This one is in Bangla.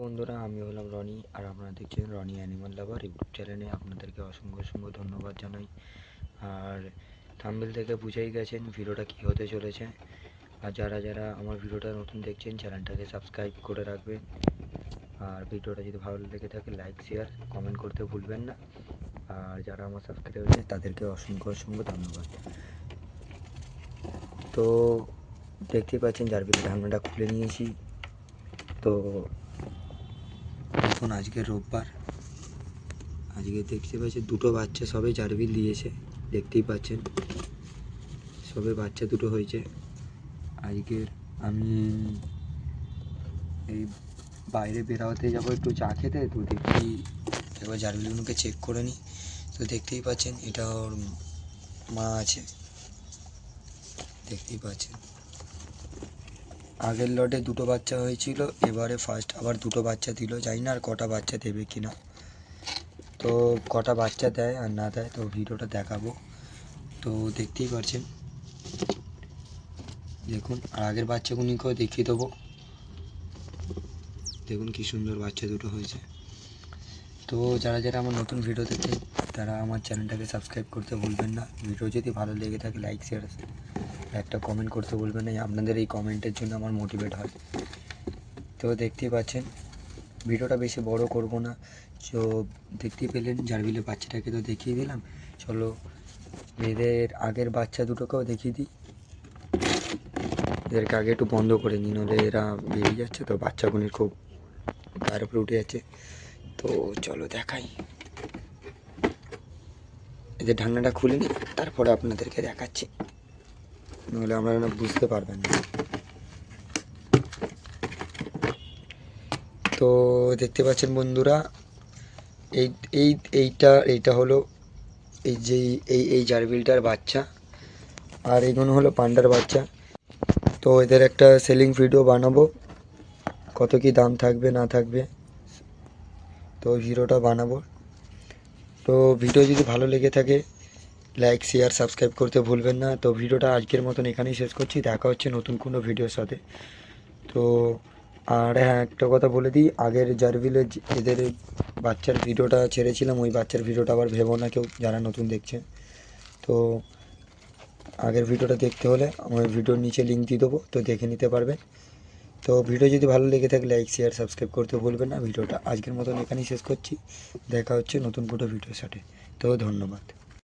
বন্ধুরা, আমি হলাম রনি আর আপনারা দেখছেন রনি অ্যানিমাল লাভার ইউটিউব চ্যানেলে আপনাদেরকে অসংখ্য অসংখ্য ধন্যবাদ জানাই। আর থাম্বেল থেকে বুঝেই গেছেন ভিডিওটা কী হতে চলেছে। আর যারা যারা আমার ভিডিওটা নতুন দেখছেন চ্যানেলটাকে সাবস্ক্রাইব করে রাখবেন। আর ভিডিওটা যদি ভালো লেগে থাকে লাইক শেয়ার কমেন্ট করতে ভুলবেন না। আর যারা আমার সাবস্ক্রাইব হয়েছে তাদেরকে অসংখ্য অসংখ্য ধন্যবাদ। তো দেখতেই পাচ্ছেন জারবিল ঢাকনাটা খুলে নিয়েছি। তো এখন আজকে রোববার। আজকে দেখতে পাচ্ছি দুটো বাচ্চা সবে জারবিল দিয়েছে, দেখতেই পাচ্ছেন। সবে বাচ্চা দুটো হয়েছে। আজকের আমি এই বাইরে বেরাতে যাব, একটু চা খেতে, তো দেখি এবার জারবিলগুলোকে চেক করে নিই। তো দেখতেই পাচ্ছেন, এটা ওর মা আছে। দেখতেই পাচ্ছেন। আগের লটে দুটো বাচ্চা হয়েছিল, এবারে ফার্স্ট আবার দুটো বাচ্চা দিল, জানি না আর কটা বাচ্চা দেবে কি না তো কটা বাচ্চা দেয় আর না দেয়, তো ভিডিওটা দেখাবো। তো দেখতেই পারছেন। দেখুন, আর আগের বাচ্চাগুলিকেও দেখিয়ে দেবো। দেখুন কি সুন্দর বাচ্চা দুটো হয়েছে। তো যারা যারা আমার নতুন ভিডিও দেখে তারা আমার চ্যানেলটাকে সাবস্ক্রাইব করতে ভুলবেন না। ভিডিও যদি ভালো লেগে থাকে লাইক শেয়ার একটা কমেন্ট করতে বলবেন না আপনাদের এই কমেন্টের জন্য আমার মোটিভেট হয়। তো দেখতেই পাচ্ছেন, ভিডিওটা বেশি বড় করব না। তো দেখতেই পেলেন, জারবিলের বাচ্চাটাকে তো দেখিয়ে দিলাম। চলো এদের আগের বাচ্চা দুটোকেও দেখিয়ে দিই। এদেরকে আগে একটু বন্ধ করে নিন নইলে এরা বেরিয়ে যাচ্ছে তো, বাচ্চাগুলি খুব গায়ের উপরে উঠে যাচ্ছে। তো চলো দেখাই। এদের ঢাকনাটা খুলে নিই, তারপরে আপনাদেরকে দেখাচ্ছি। নইলে আপনারা না বুঝতে পারবেন না। তো দেখতে পাচ্ছেন বন্ধুরা, এই এই, এইটা এইটা হলো এই যে, এই এই জারবিলটার বাচ্চা আর এগুলো হলো পান্ডার বাচ্চা। তো এদের একটা সেলিং ভিডিও বানাবো, কত কি দাম থাকবে, না থাকবে, তো হিরোটা বানাবো। তো ভিডিও যদি ভালো লেগে থাকে লাইক শেয়ার সাবস্ক্রাইব করতে ভুলবেন না। তো ভিডিওটা আজকের মতন এখানেই শেষ করছি। দেখা হচ্ছে নতুন কোনো ভিডিওর সাথে। তো আর হ্যাঁ একটা কথা বলে দিই। আগের জারভিলে এদের বাচ্চার ভিডিওটা ছেড়েছিলাম। ওই বাচ্চার ভিডিওটা আবার ভেবো না কেউ, যারা নতুন দেখছে। তো আগের ভিডিওটা দেখতে হলে আমার ভিডিওর নিচে লিঙ্ক দিয়ে দেবো। তো দেখে নিতে পারবেন তো ভিডিও যদি ভালো লেগে থাকে লাইক শেয়ার সাবস্ক্রাইব করতে ভুলবেন না। ভিডিওটা আজকের মতন এখানেই শেষ করছি। দেখা হচ্ছে নতুন কোনো ভিডিওর সাথে। তো ধন্যবাদ।